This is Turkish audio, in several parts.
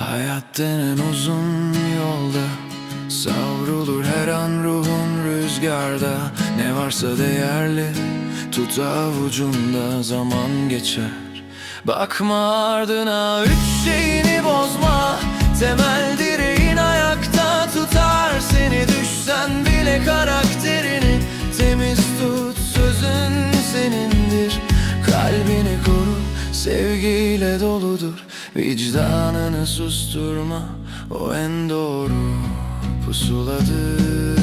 Hayat denen uzun yolda Savrulur her an ruhun rüzgarda. Ne varsa değerli Tut avucunda zaman geçer. Bakma ardına üç şeyini bozma. Temel direğin ayakta tutar Seni. Düşsen bile karakterini Temiz tut sözün senindir. Kalbini koru sevgiyle doludur Vicdanını susturma o en doğru pusuladır.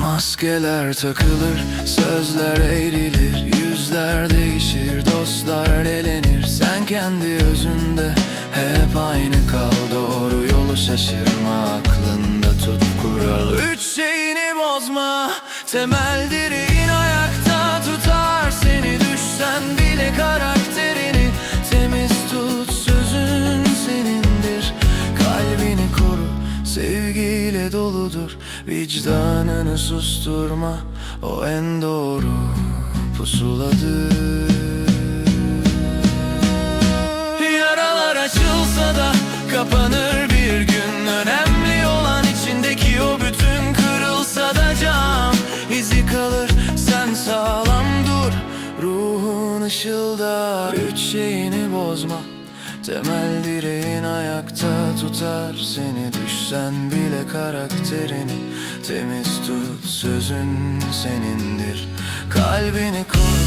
Maskeler takılır, sözler eğrilir Yüzler değişir, dostlar elenir. Sen kendi özünde hep aynı kal Doğru yolu şaşırma, aklında tut kuralı. Üç şeyini bozma, temel Sevgiyle doludur. Vicdanını susturma O en doğru pusuladır. Yaralar açılsa da Kapanır bir gün. Önemli olan içindeki o bütün Kırılsa da cam izi kalır. Sen sağlam dur Ruhun ışıldar. Üç şeyini bozma Temel direğin ayakta tutar Seni düşsen bile karakterini Temiz tut sözün senindir. Kalbini koru